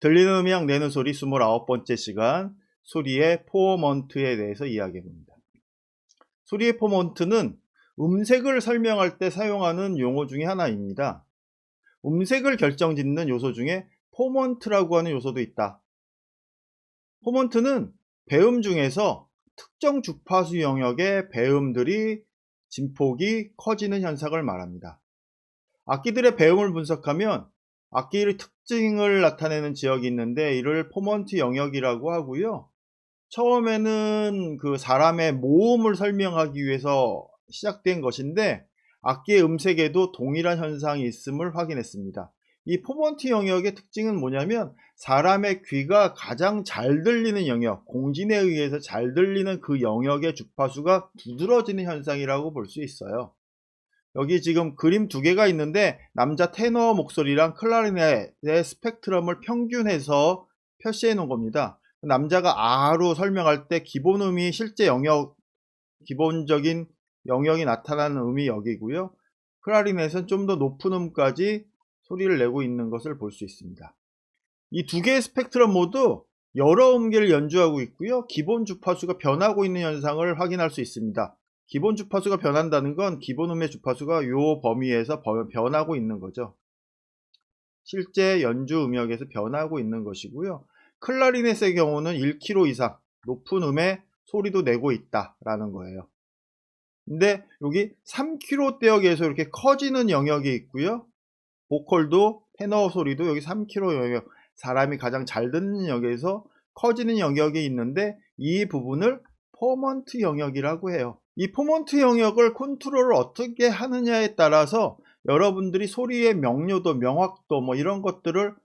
들리는 음향 내는 소리 29번째 시간 소리의 포먼트에 대해서 이야기해 봅니다. 소리의 포먼트는 음색을 설명할 때 사용하는 용어 중에 하나입니다. 음색을 결정짓는 요소 중에 포먼트라고 하는 요소도 있다. 포먼트는 배음 중에서 특정 주파수 영역의 배음들이 진폭이 커지는 현상을 말합니다. 악기들의 배음을 분석하면 악기의 특징을 나타내는 지역이 있는데 이를 포먼트 영역이라고 하고요. 처음에는 그 사람의 모음을 설명하기 위해서 시작된 것인데 악기의 음색에도 동일한 현상이 있음을 확인했습니다. 이 포먼트 영역의 특징은 뭐냐면 사람의 귀가 가장 잘 들리는 영역, 공진에 의해서 잘 들리는 그 영역의 주파수가 두드러지는 현상이라고 볼 수 있어요. 여기 지금 그림 두 개가 있는데 남자 테너 목소리랑 클라리넷의 스펙트럼을 평균해서 표시해 놓은 겁니다. 남자가 아로 설명할 때 기본 음이 실제 영역, 기본적인 영역이 나타나는 음이 여기고요. 클라리넷은 좀 더 높은 음까지 소리를 내고 있는 것을 볼 수 있습니다. 이 두 개의 스펙트럼 모두 여러 음계를 연주하고 있고요. 기본 주파수가 변하고 있는 현상을 확인할 수 있습니다. 기본 주파수가 변한다는 건 기본 음의 주파수가 요 범위에서 변하고 있는 거죠. 실제 연주 음역에서 변하고 있는 것이고요. 클라리넷의 경우는 1km 이상 높은 음의 소리도 내고 있다라는 거예요. 근데 여기 3km대역에서 이렇게 커지는 영역이 있고요. 보컬도 테너 소리도 여기 3km 영역 사람이 가장 잘 듣는 영역에서 커지는 영역이 있는데 이 부분을 포먼트 영역이라고 해요. 이 포먼트 영역을 컨트롤을 어떻게 하느냐에 따라서 여러분들이 소리의 명료도, 명확도 뭐 이런 것들을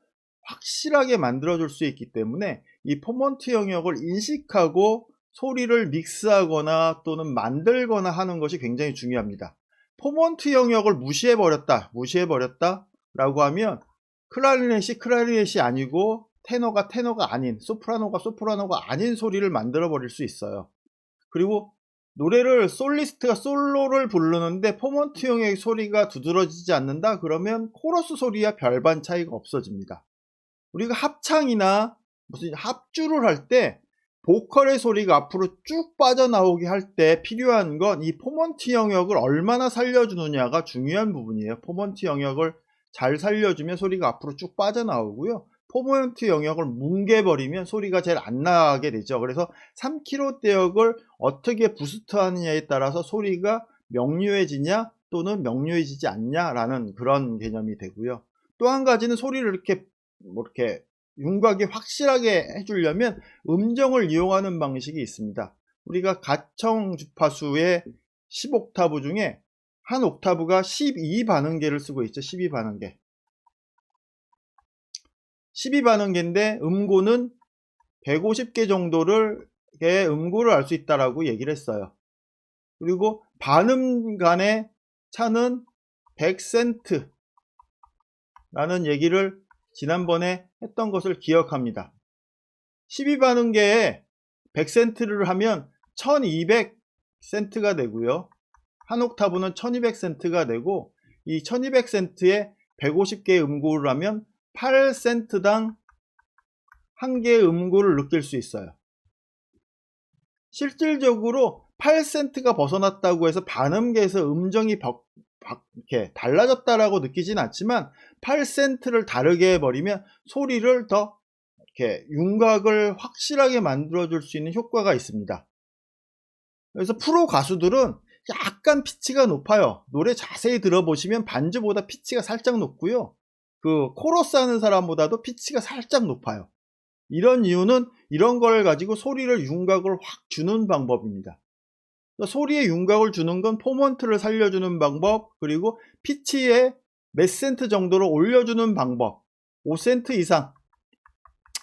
확실하게 만들어 줄 수 있기 때문에 이 포먼트 영역을 인식하고 소리를 믹스하거나 또는 만들거나 하는 것이 굉장히 중요합니다. 포먼트 영역을 무시해 버렸다, 무시해 버렸다 라고 하면 클라리넷이 클라리넷이 아니고 테너가 테너가 아닌 소프라노가 소프라노가 아닌 소리를 만들어 버릴 수 있어요. 그리고 노래를 솔리스트가 솔로를 부르는데 포먼트 형의 소리가 두드러지지 않는다? 그러면 코러스 소리와 별반 차이가 없어집니다. 우리가 합창이나 무슨 합주를 할 때 보컬의 소리가 앞으로 쭉 빠져나오게 할 때 필요한 건 이 포먼트 영역을 얼마나 살려주느냐가 중요한 부분이에요. 포먼트 영역을 잘 살려주면 소리가 앞으로 쭉 빠져나오고요. 포먼트 영역을 뭉개버리면 소리가 제일 안 나게 되죠. 그래서 3km 대역을 어떻게 부스트 하느냐에 따라서 소리가 명료해지냐 또는 명료해지지 않냐 라는 그런 개념이 되고요. 또 한 가지는 소리를 이렇게 뭐 이렇게 윤곽이 확실하게 해주려면 음정을 이용하는 방식이 있습니다. 우리가 가청 주파수의 10옥타브 중에 한 옥타브가 12반응계를 쓰고 있죠. 12반응계. 12반응계인데 음고는 150개 정도를 음고를 알 수 있다라고 얘기를 했어요. 그리고 반음 간의 차는 100센트 라는 얘기를 지난번에 했던 것을 기억합니다. 12반응계에 100센트를 하면 1200센트가 되고요. 한 옥타브는 1200센트가 되고 이 1200센트에 150개의 음고를 하면 8센트당 한 개의 음고를 느낄 수 있어요. 실질적으로 8센트가 벗어났다고 해서 반음계에서 음정이 벽, 이렇게 달라졌다라고 느끼진 않지만 8센트를 다르게 해버리면 소리를 더 이렇게 윤곽을 확실하게 만들어줄 수 있는 효과가 있습니다. 그래서 프로 가수들은 약간 피치가 높아요. 노래 자세히 들어보시면 반주보다 피치가 살짝 높고요. 그 코러스 하는 사람보다도 피치가 살짝 높아요. 이런 이유는 이런 걸 가지고 소리를 윤곽을 확 주는 방법입니다. 그러니까 소리의 윤곽을 주는 건 포먼트를 살려주는 방법, 그리고 피치에 몇 센트 정도로 올려주는 방법, 5센트 이상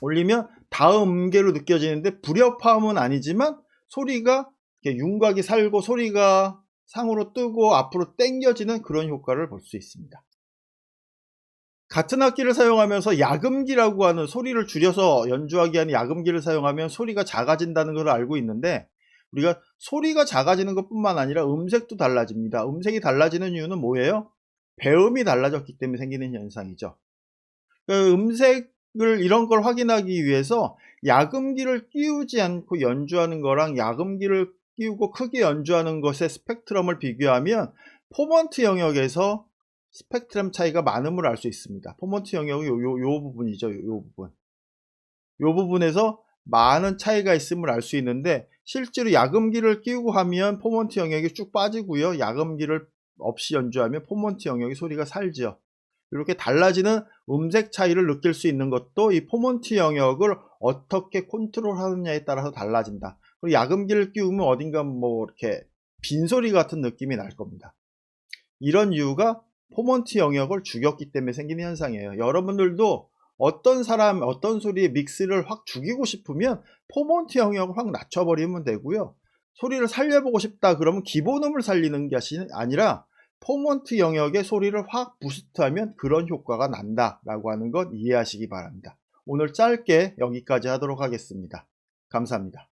올리면 다음 음계로 느껴지는데 불협화음은 아니지만 소리가 윤곽이 살고 소리가 상으로 뜨고 앞으로 당겨지는 그런 효과를 볼 수 있습니다. 같은 악기를 사용하면서 야금기라고 하는 소리를 줄여서 연주하기 하는 야금기를 사용하면 소리가 작아진다는 걸 알고 있는데 우리가 소리가 작아지는 것 뿐만 아니라 음색도 달라집니다. 음색이 달라지는 이유는 뭐예요? 배음이 달라졌기 때문에 생기는 현상이죠. 그 음색 이런 걸 확인하기 위해서 야금기를 끼우지 않고 연주하는 거랑 야금기를 끼우고 크게 연주하는 것의 스펙트럼을 비교하면 포먼트 영역에서 스펙트럼 차이가 많음을 알 수 있습니다. 포먼트 영역이 요, 요, 요 부분이죠. 요, 요 부분. 요 부분에서 많은 차이가 있음을 알 수 있는데 실제로 야금기를 끼우고 하면 포먼트 영역이 쭉 빠지고요. 야금기를 없이 연주하면 포먼트 영역이 소리가 살죠. 이렇게 달라지는 음색 차이를 느낄 수 있는 것도 이 포먼트 영역을 어떻게 컨트롤하느냐에 따라서 달라진다. 그리고 야금기를 끼우면 어딘가 뭐 이렇게 빈소리 같은 느낌이 날 겁니다. 이런 이유가 포먼트 영역을 죽였기 때문에 생기는 현상이에요. 여러분들도 어떤 사람, 어떤 소리의 믹스를 확 죽이고 싶으면 포먼트 영역을 확 낮춰버리면 되고요. 소리를 살려보고 싶다 그러면 기본음을 살리는 게 아니라 포먼트 영역의 소리를 확 부스트하면 그런 효과가 난다 라고 하는 것 이해하시기 바랍니다. 오늘 짧게 여기까지 하도록 하겠습니다. 감사합니다.